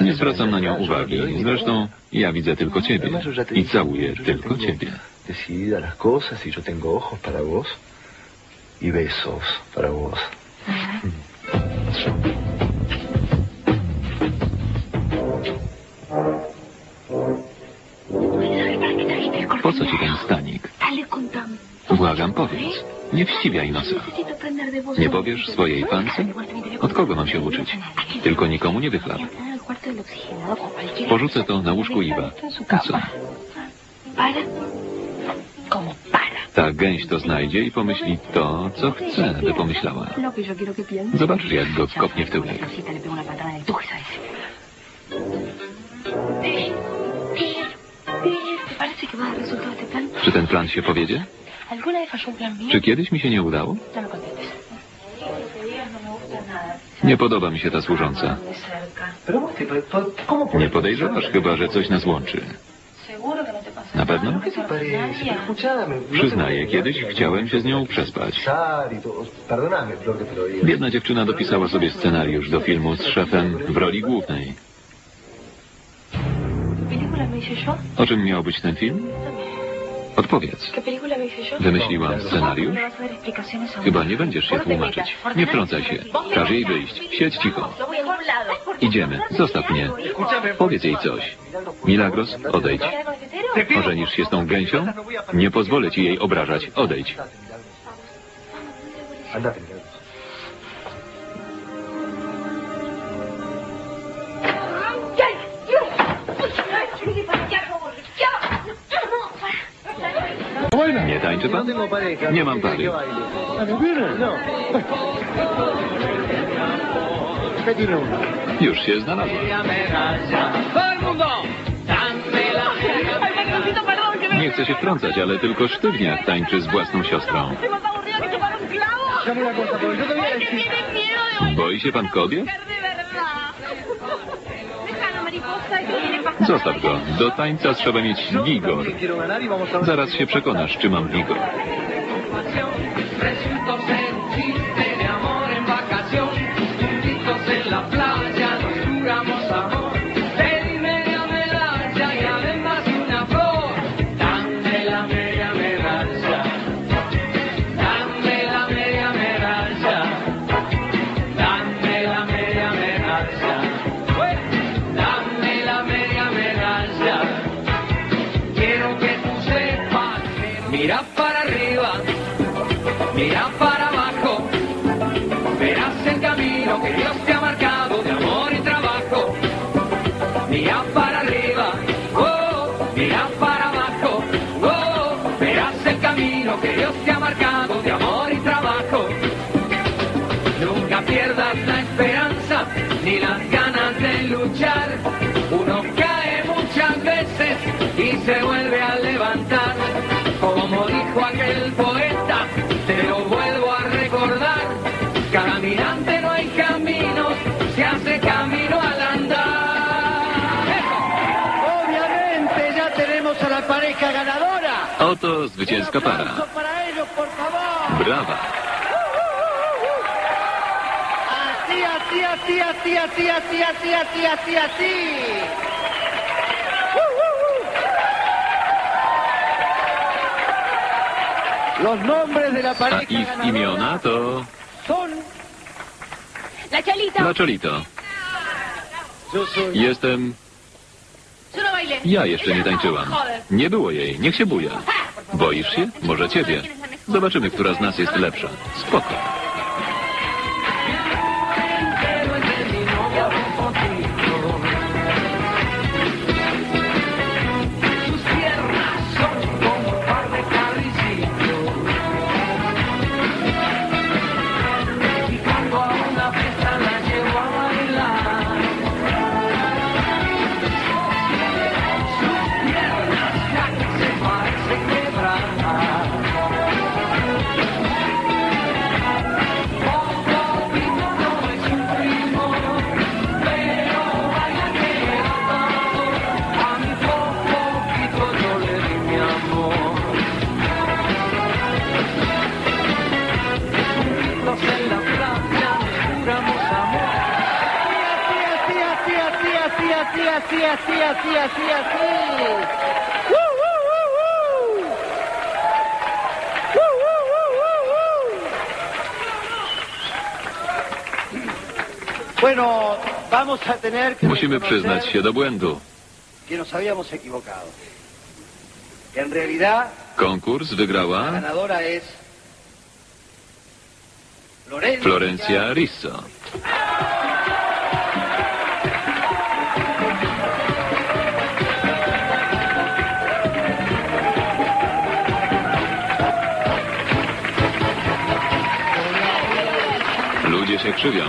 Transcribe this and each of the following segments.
Nie zwracam na nią uwagi. Zresztą ja widzę tylko ciebie. Ya te I całuję tylko ciebie. Decididas las cosas y yo tengo ojos para vos y besos para vos. Po co ci ten stanik? Błagam, powiedz. Nie wściwiaj nosa. Nie powiesz swojej pance? Od kogo mam się uczyć? Tylko nikomu nie wychlap. Porzucę to na łóżku Iwa. A co? Ta gęś to znajdzie i pomyśli to, co chce, by pomyślała. Zobaczysz, jak go kopnie w tyłek. Czy ten plan się powiedzie? Czy kiedyś mi się nie udało? Nie podoba mi się ta służąca. Nie podejrzewasz chyba, że coś nas łączy. Na pewno? Przyznaję, kiedyś chciałem się z nią przespać. Biedna dziewczyna dopisała sobie scenariusz do filmu z szefem w roli głównej. O czym miał być ten film? Odpowiedz. Wymyśliłam scenariusz? No. Chyba nie będziesz się tłumaczyć. Nie wtrącaj się. Każ jej wyjść. Siedź cicho. Lado. Idziemy. Zostaw mnie. Powiedz jej coś. Milagros, odejdź. Ożenisz się z tą gęsią? Nie pozwolę ci jej obrażać. Odejdź. Tańczy pan? Nie mam pary. Już się znalazła. Nie chcę się wtrącać, ale tylko sztywniak tańczy z własną siostrą. Boi się pan kobiet? Zostaw go. Do tańca trzeba mieć wigor. Zaraz się przekonasz, czy mam wigor. Mira para arriba, oh, mira para abajo, oh, verás el camino que Dios te ha marcado de amor y trabajo. Nunca pierdas la esperanza ni las ganas zwycięska para. Brawa! A ich imiona to... La Cholito. Jestem... Ja jeszcze nie tańczyłam. Nie było jej, niech się buja. Boisz się? Może ciebie. Zobaczymy, która z nas jest lepsza. Spoko. Así, así, así, así, así. ¡Woo, woo, woo. Bueno, vamos a tener que Musimy przyznać się do błędu. que nos habíamos equivocado. Que en realidad Konkurs la wygrała ganadora es Florencia. Florencia Risso. Ludzie się krzywią.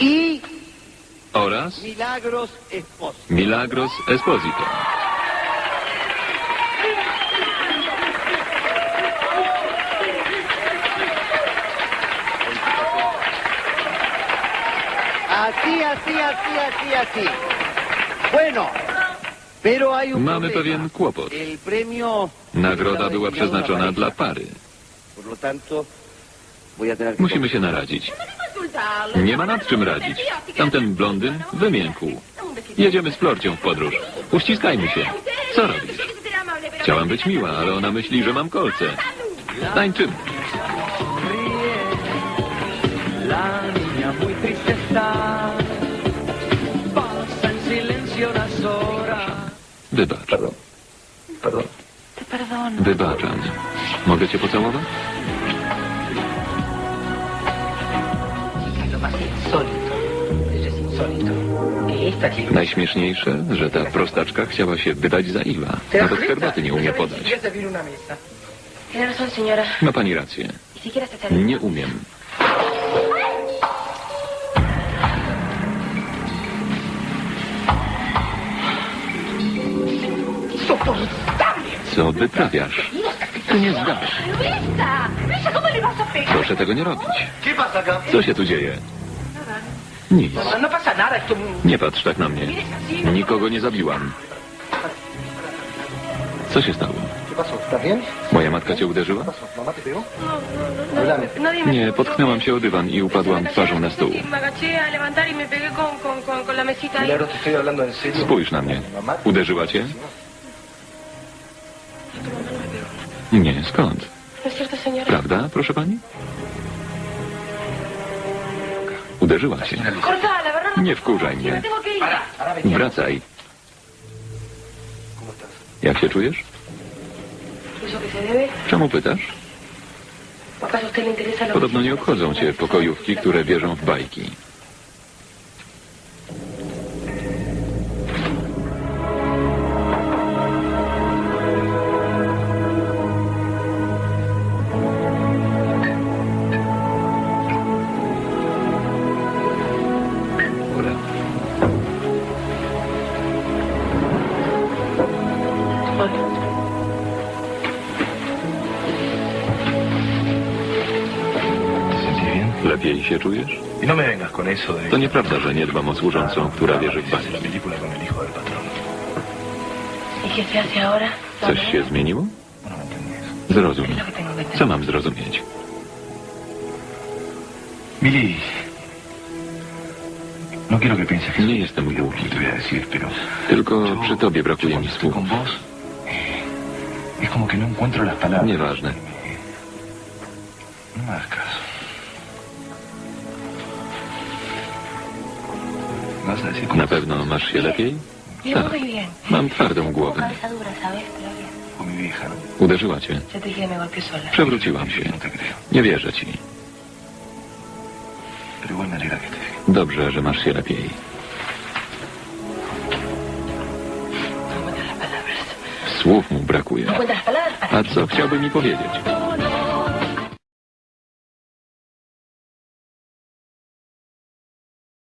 y Oraz Milagros Esposo. Milagros Esposito. Así, así, así, así. Bueno, pero hay un Mamy pewien kłopot. El premio Nagroda była przeznaczona dla pary. Musimy się naradzić. Nie ma nad czym radzić. Tamten blondyn wymiękł. Jedziemy z Florcią w podróż. Uściskajmy się. Co robisz? Chciałam być miła, ale ona myśli, że mam kolce. Tańczymy. Wybacz. Te perdono. Wybaczam. Mogę cię pocałować? Najśmieszniejsze, że ta prostaczka chciała się wydać za Iwa. ¿Te das Nawet herbaty nie umie No podać. Ma pani rację. Nie umiem. Co wyprawiasz? Ty nie zgasz. ¡Luisa! ¡Luisa, cómo le vas a pegar! Proszę tego nie robić. Co się tu dzieje? Nic. No, no. Nie patrz tak na mnie. Nikogo nie zabiłam. Co się stało? Moja matka cię uderzyła? Nie, potknęłam się o dywan i upadłam twarzą na stół. Me agaché a levantar y Nie, skąd? Prawda, proszę pani? Uderzyła cię. ¿verdad? Nie wkurzaj mnie. Wracaj. Jak się czujesz? Czemu pytasz? ¿O acaso a usted le interesa lo Podobno nie obchodzą cię pokojówki, które wierzą w bajki. Lepiej się czujesz? No me vengas con eso de... To nieprawda, że nie dbam o służącą, która wierzy w bajki. Coś się zmieniło? No, no. Zrozum. Co mam zrozumieć? Mili, no Nie jestem głupi. Tylko przy tobie brakuje mi cuando estoy słów. con vos, Na pewno masz się lepiej? Tak. Mam twardą głowę. Uderzyła cię. Przewróciłam się. Nie wierzę ci. Dobrze, że masz się lepiej. Słów mu brakuje. A co chciałby mi powiedzieć?